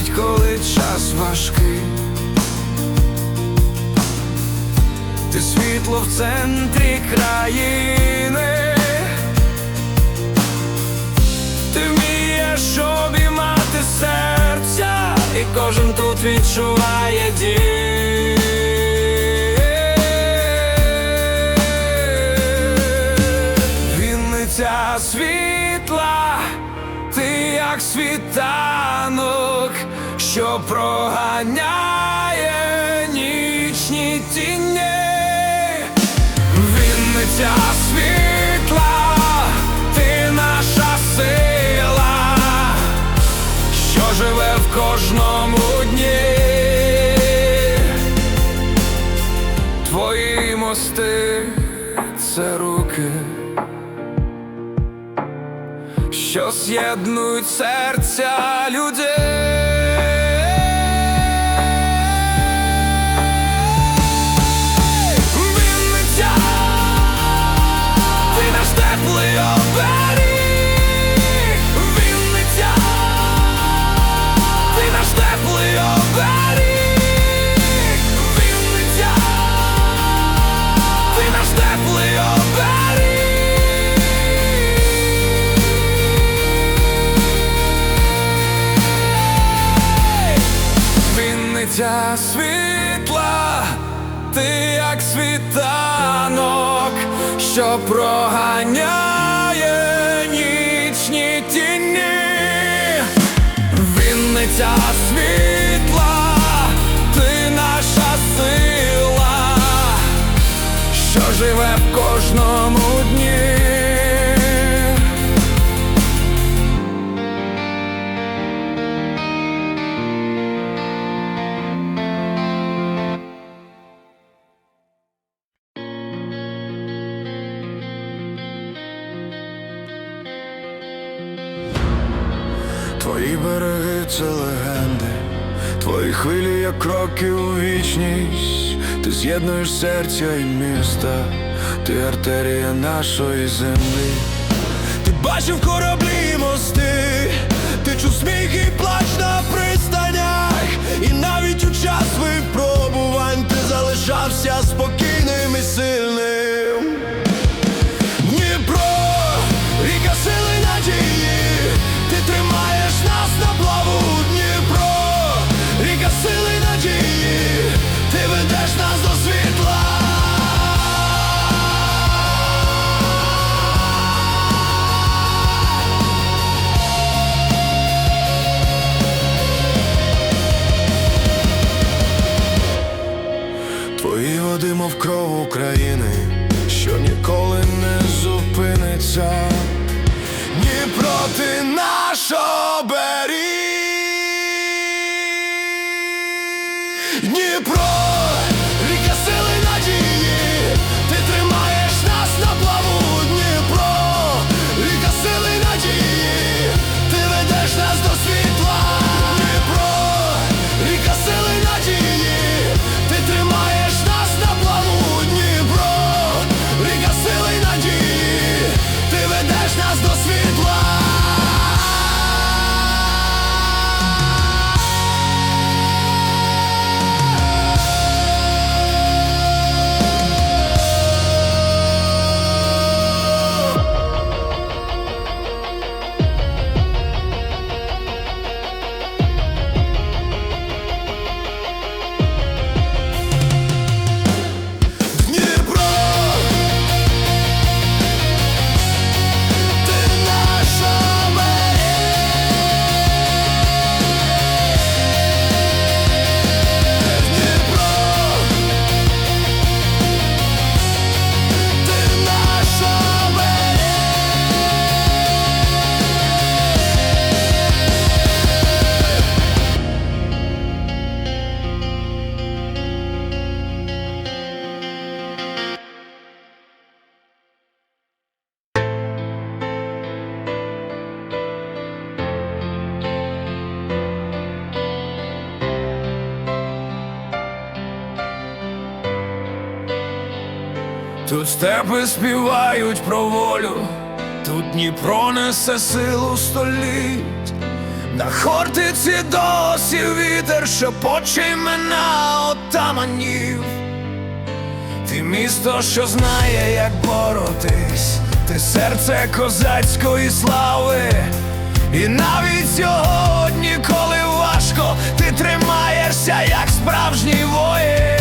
навіть коли час важкий. Ти світло в центрі країни. Ти вмієш обіймати серця, і кожен тут відчуває дім. Світла, ти як світанок, що проганяє нічні тіні. Вінниця світла, ти наша сила, що живе в кожному дні. Твої мости це руки, що з'єднують серця людей. Вінниця світла, ти як світанок, що проганяє нічні тіні. Вінниця світла, кроки у вічність, ти з'єднуєш серця і міста, ти артерія нашої землі. Ти бачив кораблі і мости, ти чув сміх і плач на пристанях, і навіть у час випробувань ти залишався спокійним і сильним. Твої води, Тут степи співають про волю, тут Дніпро несе силу століть. На хортиці досі вітер шепоче імена отаманів. Ти місто, що знає, як боротись, ти серце козацької слави, і навіть сьогодні, коли важко, ти тримаєшся, як справжній воїн.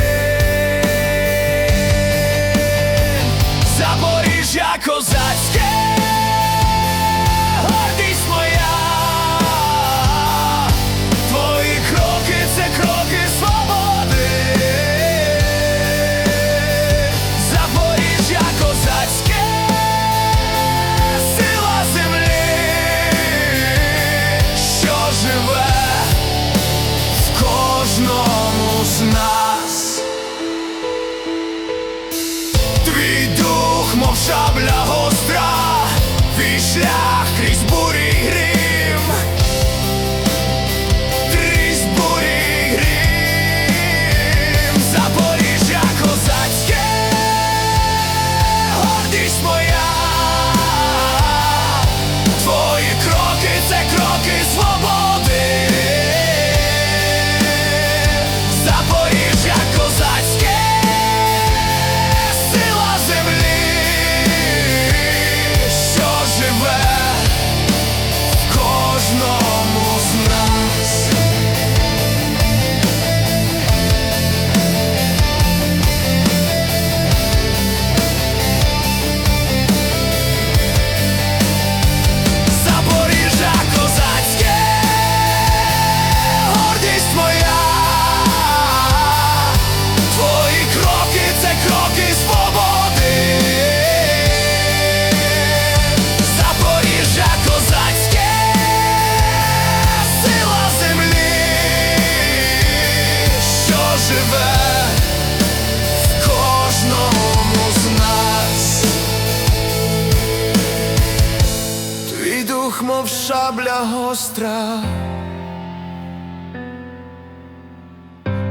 Мов шабля гостра,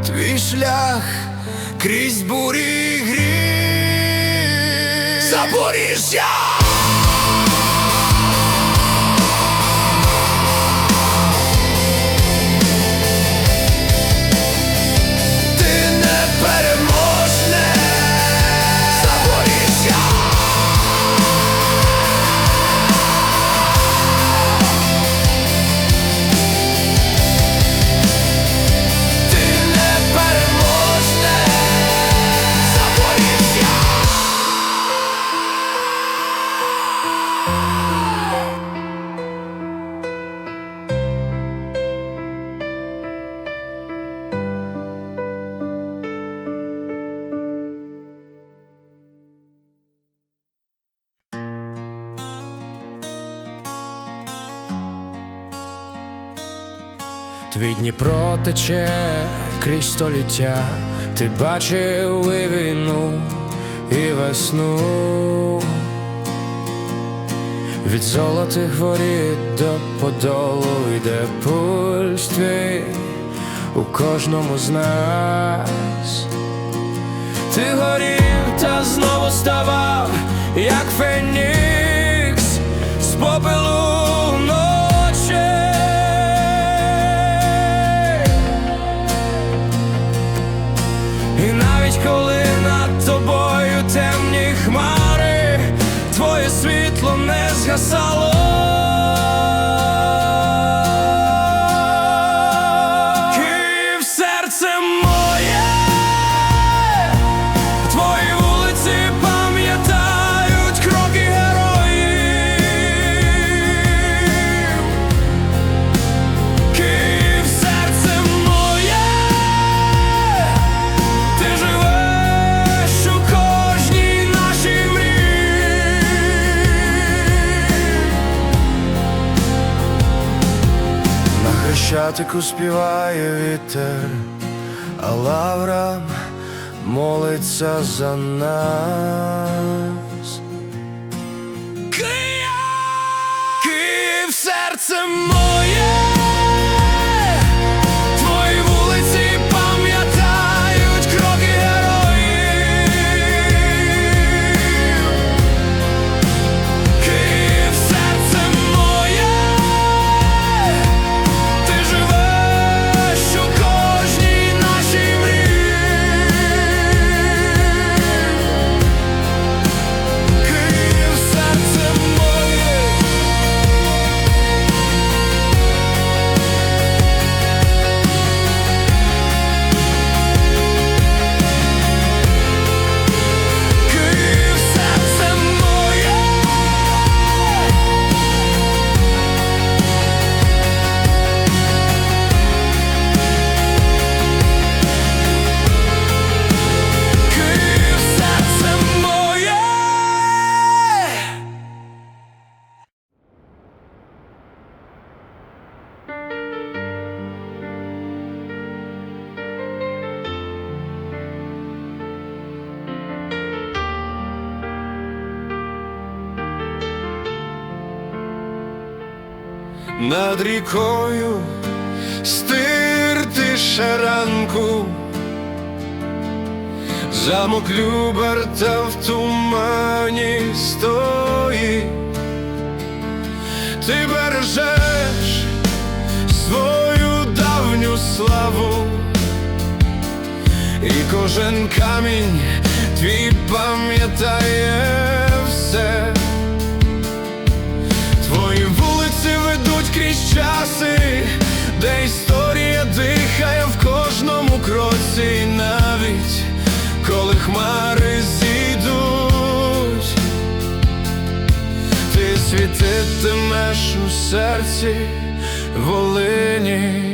твій шлях крізь бурі грі. Запоріжжя! Твій Дніпро тече крізь століття, ти бачив і війну і весну. Від золотих воріт до подолу йде пульс твій у кожному з нас. Ти горів та знову ставав, як фенікс не згасало. Хрещатику співає вітер, а лавра молиться за нас. Київ, Київ серце моє, над рікою стирти шаранку, замок Люберта в тумані стоїть, ти бережеш свою давню славу, і кожен камінь твій пам'ятає все. Чутимеш у серці волині.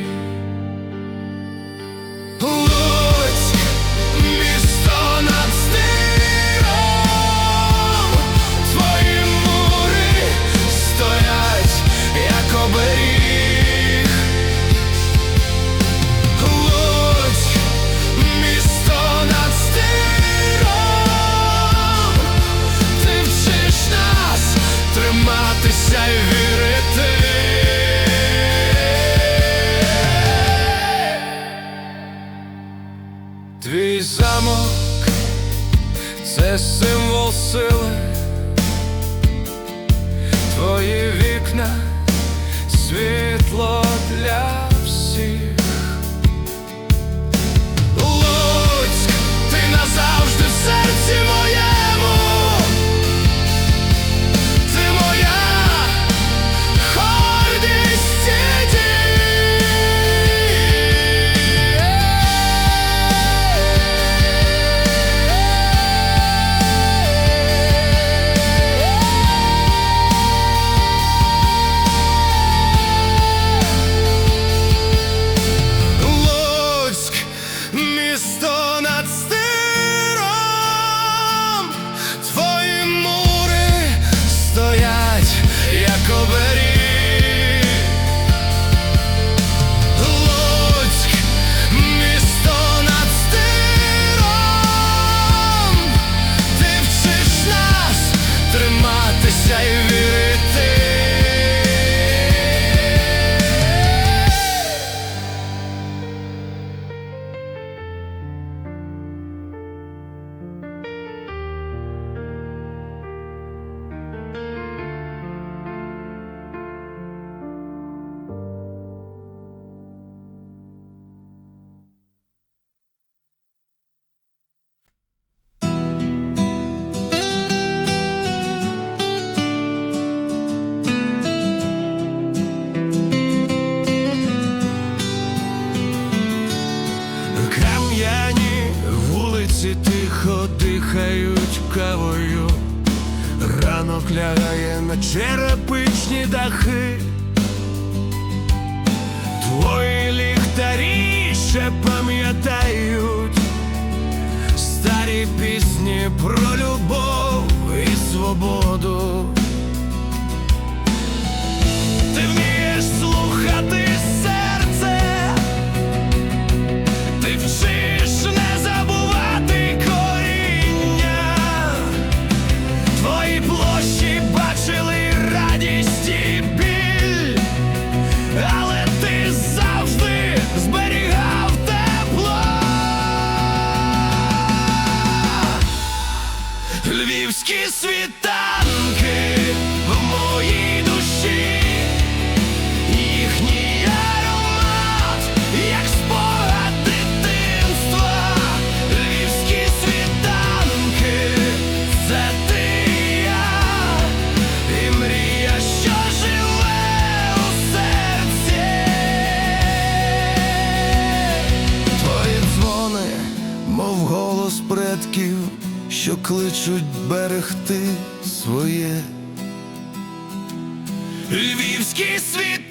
umudu що кличуть берегти своє. Львівський світ.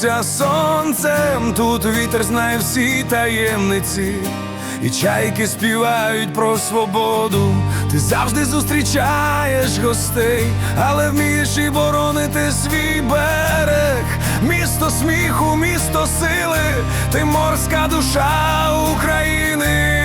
Сміються сонцем, тут вітер знає всі таємниці, і чайки співають про свободу. Ти завжди зустрічаєш гостей, але вмієш і боронити свій берег. Місто сміху, місто сили, ти морська душа України.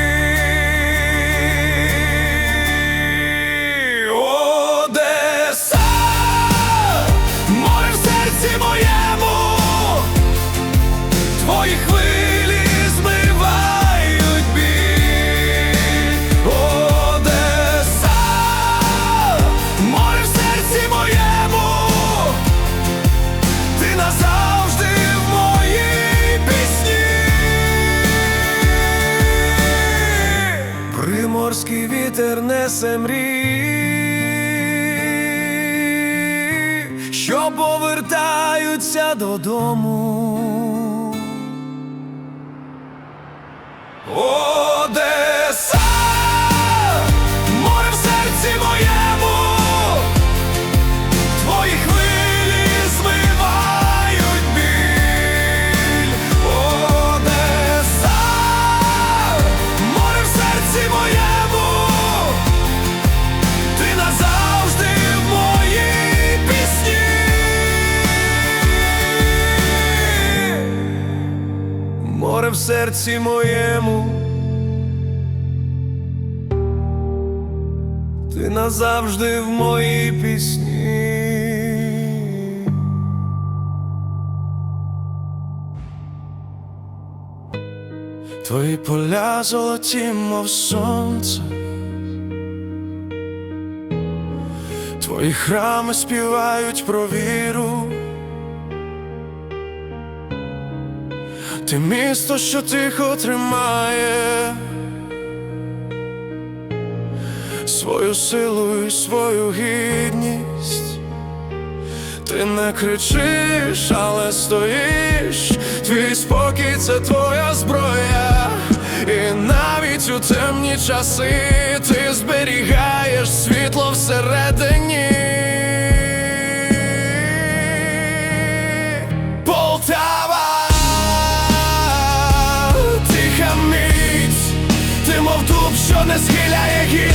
Несе мрії, що повертаються додому. Одеса, серці моєму. Ти назавжди в моїй пісні. Твої поля золоті, мов сонце. Твої храми співають про віру. Ти місто, що тихо тримає свою силу і свою гідність. Ти не кричиш, але стоїш. Твій спокій це твоя зброя. І навіть у темні часи ти зберігаєш світло всередині. Не схиляє гілля.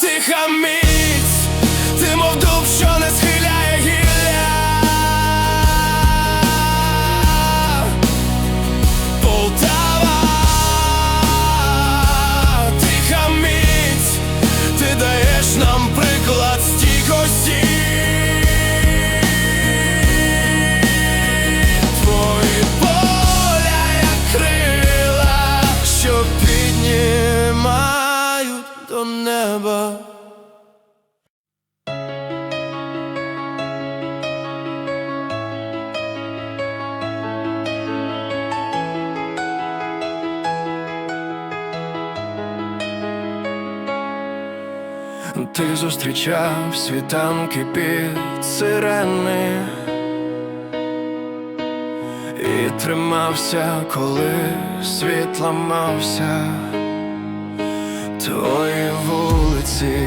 Полтава, хаміць, ти мов дуб, що не схиляє зустрічав світанки під сирени І тримався, коли світ ламався Твої вулиці,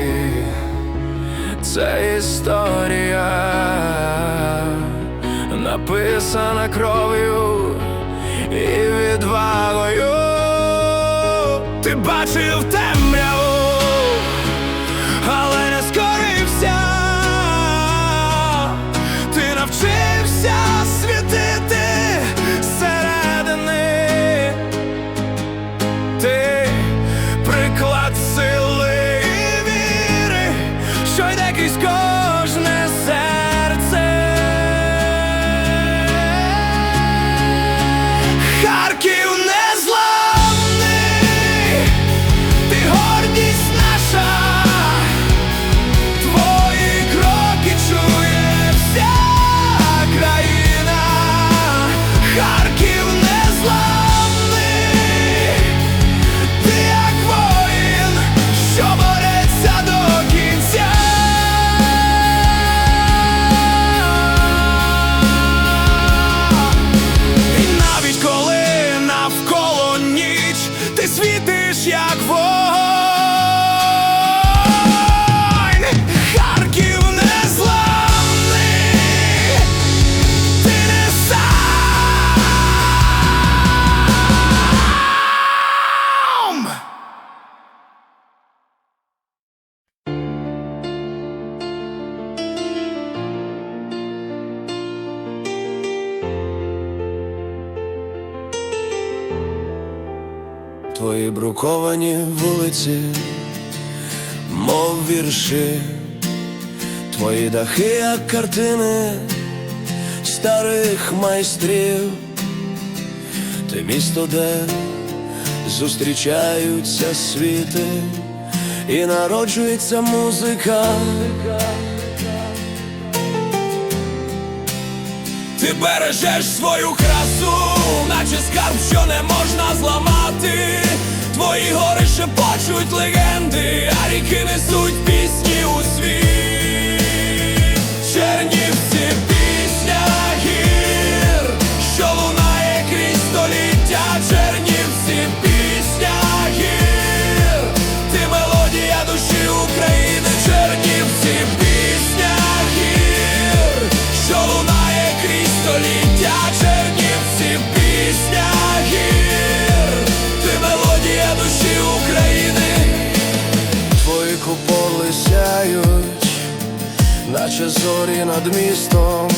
це історія, написана кров'ю і відвагою. Твої бруковані вулиці, мов вірші, твої дахи, як картини старих майстрів, ти місто, де зустрічаються світи і народжується музика. Ти бережеш свою красу, наче скарб, що не можна зламати. Твої гори шепочуть легенди, а ріки несуть пісні зорі над містом.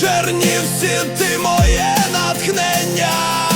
Чернівці, ти моє натхнення.